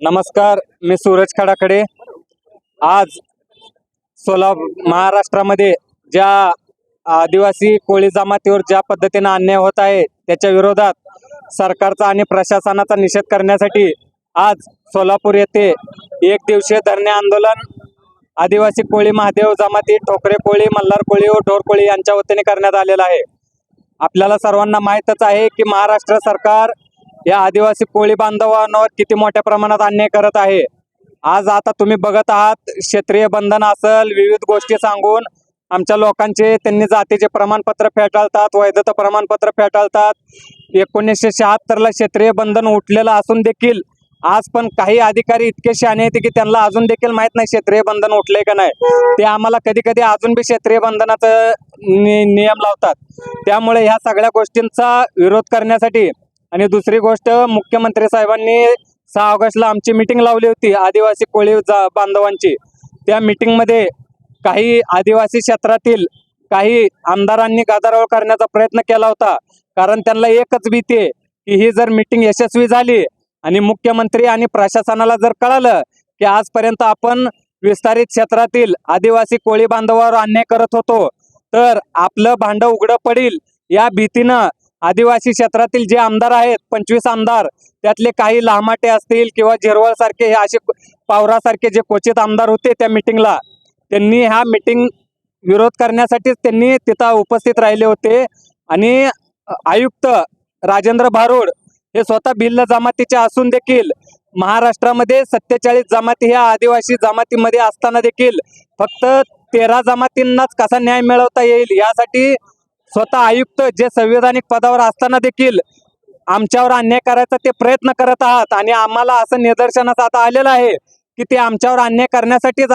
नमस्कार मी सूरज खडाकडे आज सोला महाराष्ट्रामध्ये ज्या आदिवासी कोळी जमातीवर ज्या पद्धतीने अन्याय होत आहे त्याच्या विरोधात सरकारचा आणि प्रशासनाचा निषेध करण्यासाठी आज सोलापूर येथे एक दिवसीय धरणे आंदोलन आदिवासी कोळी महादेव जमाती ठोकरे कोळी मल्हार कोळी व ढोर कोळी यांच्या वतीने करण्यात आलेला आहे. आपल्याला सर्वांना माहीतच आहे की महाराष्ट्र सरकार या आदिवासी कोळी बांधवांवर किती मोठ्या प्रमाणात अन्याय करत आहे? आज आता तुम्ही बघत आहात क्षेत्रीय बंधन असल विविध गोष्टी सांगून आमच्या लोकांचे त्यांनी जातीचे प्रमाणपत्र फेटाळतात वैधता प्रमाणपत्र फेटाळतात. एकोणीसशे शहात्तरला क्षेत्रीय बंधन उठलेलं असून देखील आज पण काही अधिकारी इतके शहाणे आहेत की त्यांना अजून देखील माहीत नाही क्षेत्रीय बंधन उठलंय का नाही. ते आम्हाला कधी कधी अजून बी क्षेत्रीय बंधनाचं नि नियम लावतात. त्यामुळे ह्या सगळ्या गोष्टींचा विरोध करण्यासाठी आणि दुसरी गोष्ट मुख्यमंत्री साहेबांनी सहा ऑगस्टला आमची मिटिंग लावली होती आदिवासी कोळी जा- बांधवांची. त्या मिटिंगमध्ये काही आदिवासी क्षेत्रातील काही आमदारांनी गदारोळ करण्याचा प्रयत्न केला होता. कारण त्यांना एकच भीती आहे की ही जर मिटिंग यशस्वी झाली आणि मुख्यमंत्री आणि प्रशासनाला जर कळालं की आजपर्यंत आपण विस्तारित क्षेत्रातील आदिवासी कोळी बांधवावर अन्याय करत होतो तर आपलं भांडं उघडं पडेल. या भीतीनं आदिवासी क्षेत्रातील जे आमदार आहेत पंचवीस आमदार त्यातले काही लहामाटे असतील किंवा झिरवळ सारखे हे असे पावरासारखे जे क्वचित आमदार होते त्या मिटिंगला त्यांनी ह्या मिटिंग विरोध करण्यासाठीच त्यांनी तिथं उपस्थित राहिले होते. आणि आयुक्त राजेंद्र भारुड हे स्वतः भिल्ल जमातीचे असून देखील महाराष्ट्रामध्ये सत्तेचाळीस जमाती ह्या आदिवासी जमातीमध्ये असताना देखील फक्त तेरा जमातींनाच कसा न्याय मिळवता येईल यासाठी स्वतः आयुक्त जे संविधानिक पदावर असताना देखील आमच्यावर अन्याय करायचा ते प्रयत्न करत आहात. आणि आम्हाला असं निदर्शनास आता आलेलं आहे की ते आमच्यावर अन्याय करण्यासाठीच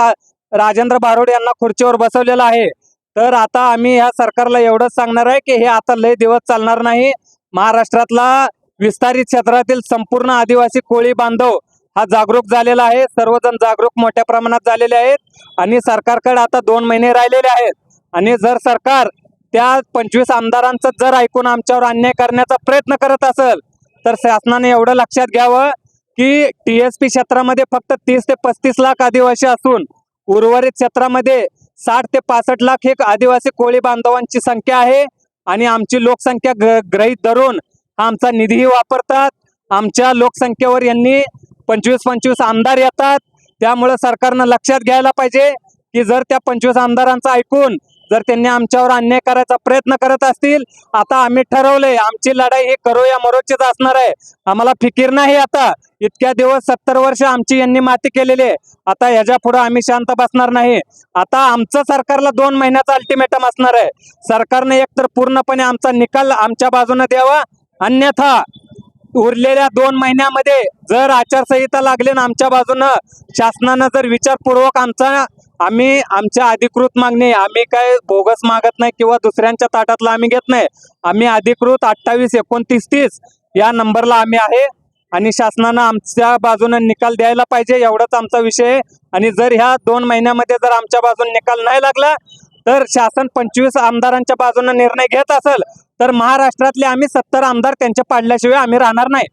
राजेंद्र बारोड यांना खुर्चीवर बसवलेलं आहे. तर आता आम्ही या सरकारला एवढंच सांगणार आहे की हे आता लय दिवस चालणार नाही. महाराष्ट्रातला विस्तारित क्षेत्रातील संपूर्ण आदिवासी कोळी बांधव हा जागरूक झालेला आहे. सर्वजण जागरूक मोठ्या प्रमाणात झालेले आहेत. आणि सरकारकडे आता दोन महिने राहिलेले आहेत. आणि जर सरकार त्या पंचवीस आमदारांचं जर ऐकून आमच्यावर अन्याय करण्याचा प्रयत्न करत असेल तर शासनाने एवढं लक्षात घ्यावं की टी एस पी क्षेत्रामध्ये फक्त तीस ते पस्तीस लाख आदिवासी असून उर्वरित क्षेत्रामध्ये साठ ते पासष्ट लाख हे आदिवासी कोळी बांधवांची संख्या आहे आणि आमची लोकसंख्या ग ग्रहित धरून आमचा निधीही वापरतात. आमच्या लोकसंख्येवर यांनी पंचवीस पंचवीस आमदार येतात. त्यामुळं सरकारनं लक्षात घ्यायला पाहिजे की जर त्या पंचवीस आमदारांचं ऐकून जर त्यांनी आमच्यावर अन्याय करायचा प्रयत्न करत असतील आता आम्ही ठरवले आमची लढाई ही करो या मरोचीच असणार आहे. आम्हाला फिकीर नाही आता. इतक्या दिवस सत्तर वर्ष आमची यांनी माती केलेली आहे. आता ह्याच्या पुढे आम्ही शांत बसणार नाही. आता आमचं सरकारला दोन महिन्याचा अल्टिमेटम असणार आहे. सरकारने एकतर पूर्णपणे आमचा निकाल आमच्या बाजूने द्यावा अन्यथा उरलेल्या दोन महिन्यामध्ये जर आचारसंहिता लागली ना आमच्या बाजूनं शासनानं जर विचारपूर्वक आमचा आम्ही आमच्या अधिकृत मागणी आम्ही काय बोगस मागत नाही किंवा दुसऱ्यांच्या ताटातलं आम्ही घेत नाही. आम्ही अधिकृत अठ्ठावीस एकोणतीस तीस या नंबरला आम्ही आहे आणि शासनानं आमच्या बाजूनं निकाल द्यायला पाहिजे एवढाच आमचा विषय आहे. आणि जर ह्या दोन महिन्यामध्ये जर आमच्या बाजून निकाल नाही लागला तर शासन पंचवीस आमदारांच्या बाजूनं निर्णय घेत असेल तर महाराष्ट्रातले आम्ही सत्तर आमदार त्यांच्या पाडल्याशिवाय आम्ही राहणार नाही.